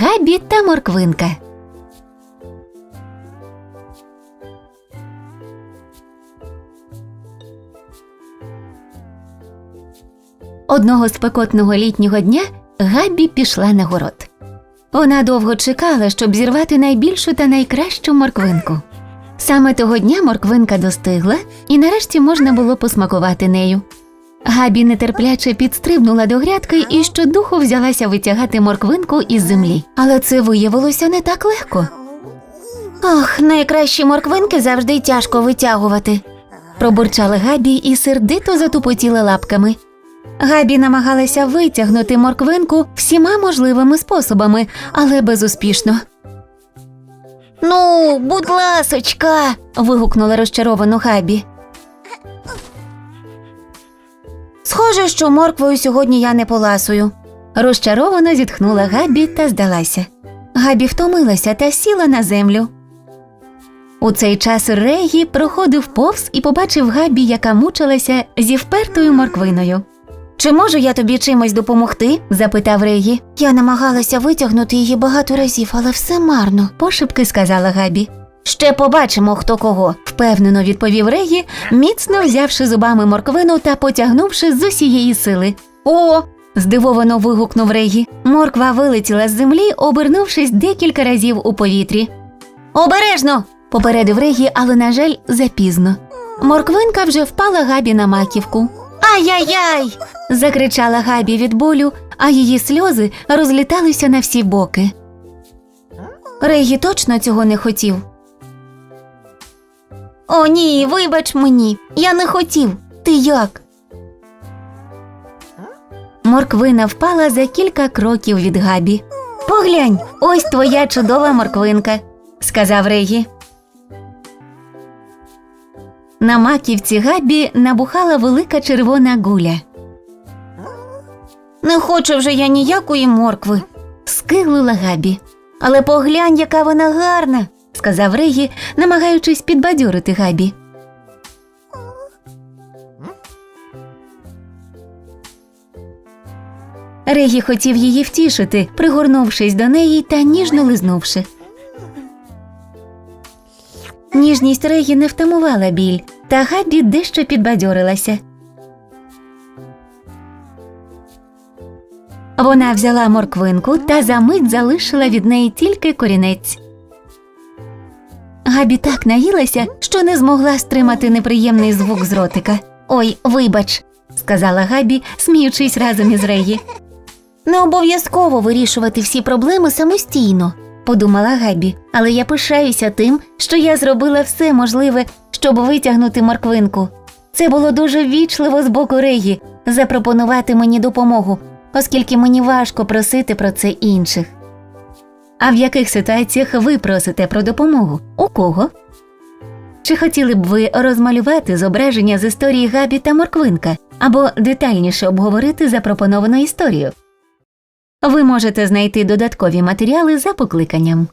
Габі та морквинка. Одного спекотного літнього дня Габі пішла на город. Вона довго чекала, щоб зірвати найбільшу та найкращу морквинку. Саме того дня морквинка достигла, і нарешті можна було посмакувати нею. Габі нетерпляче підстрибнула до грядки і щодуху взялася витягати морквинку із землі. Але це виявилося не так легко. Ох, найкращі морквинки завжди тяжко витягувати, пробурчала Габі і сердито затупотіла лапками. Габі намагалася витягнути морквинку всіма можливими способами, але безуспішно. Ну, будь ласочка. вигукнула розчаровано Габі. Схоже, що морквою сьогодні я не поласую. Розчаровано зітхнула Габі та здалася. Габі втомилася та сіла на землю. У цей час Регі проходив повз і побачив Габі, яка мучилася зі впертою морквиною. Чи можу я тобі чимось допомогти? запитав Регі. Я намагалася витягнути її багато разів, але все марно, пошепки сказала Габі. Ще побачимо, хто кого, впевнено відповів Регі, міцно взявши зубами морквину та потягнувши з усієї сили. О. здивовано вигукнув Регі. Морква вилетіла з землі, обернувшись декілька разів у повітрі. Обережно. попередив Регі, але, на жаль, запізно. Морквинка вже впала Габі на маківку. Ай-яй-яй. закричала Габі від болю, а її сльози розліталися на всі боки. Регі точно цього не хотів. О, ні, вибач мені, я не хотів. Ти як? Морквина впала за кілька кроків від Габі. Поглянь, ось твоя чудова морквинка, сказав Регі. На маківці Габі набухала велика червона гуля. Не хочу вже я ніякої моркви, скиглила Габі. Але поглянь, яка вона гарна, сказав Регі, намагаючись підбадьорити Габі. Регі хотів її втішити, пригорнувшись до неї та ніжно лизнувши. Ніжність Регі не втамувала біль, та Габі дещо підбадьорилася. Вона взяла морквинку та за мить залишила від неї тільки корінець. Габі так наїлася, що не змогла стримати неприємний звук з ротика. Ой, вибач, сказала Габі, сміючись разом із Регі. Не обов'язково вирішувати всі проблеми самостійно, подумала Габі, але я пишаюся тим, що я зробила все можливе, щоб витягнути морквинку. Це було дуже вічливо з боку Регі запропонувати мені допомогу, оскільки мені важко просити про це інших. А в яких ситуаціях ви просите про допомогу? У кого? Чи хотіли б ви розмалювати зображення з історії Габі та Морквинка або детальніше обговорити запропоновану історію? Ви можете знайти додаткові матеріали за покликанням.